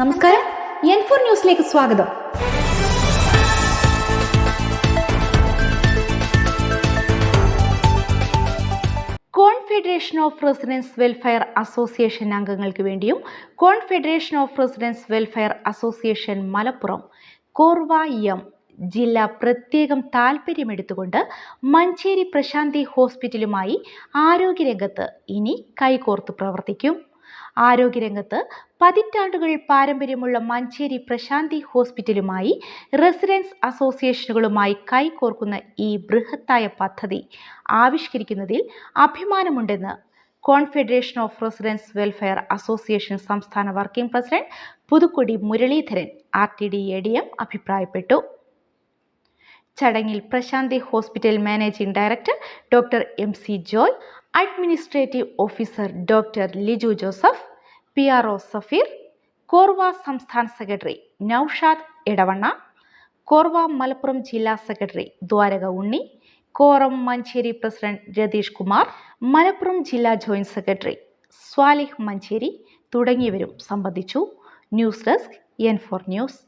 നമസ്കാരം. N four ന്യൂസിലേക്ക് സ്വാഗതം. Confederation of residents welfare association അംഗങ്ങൾക്ക് വേണ്ടിയും confederation of residents welfare association Malappuram Corwa M ജില്ല പ്രത്യേകം താൽപ്പര്യമെടുത്തുകൊണ്ട് മഞ്ചേരി പ്രശാന്തി ഹോസ്പിറ്റലുമായി ആരോഗ്യരംഗത്ത് ഇനി കൈകോർത്ത് പ്രവർത്തിക്കും. ആരോഗ്യരംഗത്ത് പതിറ്റാണ്ടുകൾ പാരമ്പര്യമുള്ള മഞ്ചേരി പ്രശാന്തി ഹോസ്പിറ്റലുമായി റെസിഡൻസ് അസോസിയേഷനുകളുമായി കൈകോർക്കുന്ന ഈ ബൃഹത്തായ പദ്ധതി ആവിഷ്കരിക്കുന്നതിൽ അഭിമാനമുണ്ടെന്ന് confederation of residents welfare association സംസ്ഥാന working president Puthukkodi Muraleedharan R T D A D M അഭിപ്രായപ്പെട്ടു. ചടങ്ങിൽ Prashanti hospital managing director doctor M C Joy administrative officer doctor Liju Joseph P R O Safeer Corwa സംസ്ഥാന secretary Naushad Edavanna Korwa Malappuram ജില്ലാ secretary Dwaraka Unni കോറം Manjeri president Ratheesh Kumar Malappuram ജില്ലാ joint secretary Swalih Manjeri തുടങ്ങിയവരും സംബന്ധിച്ചു. News desk N four news.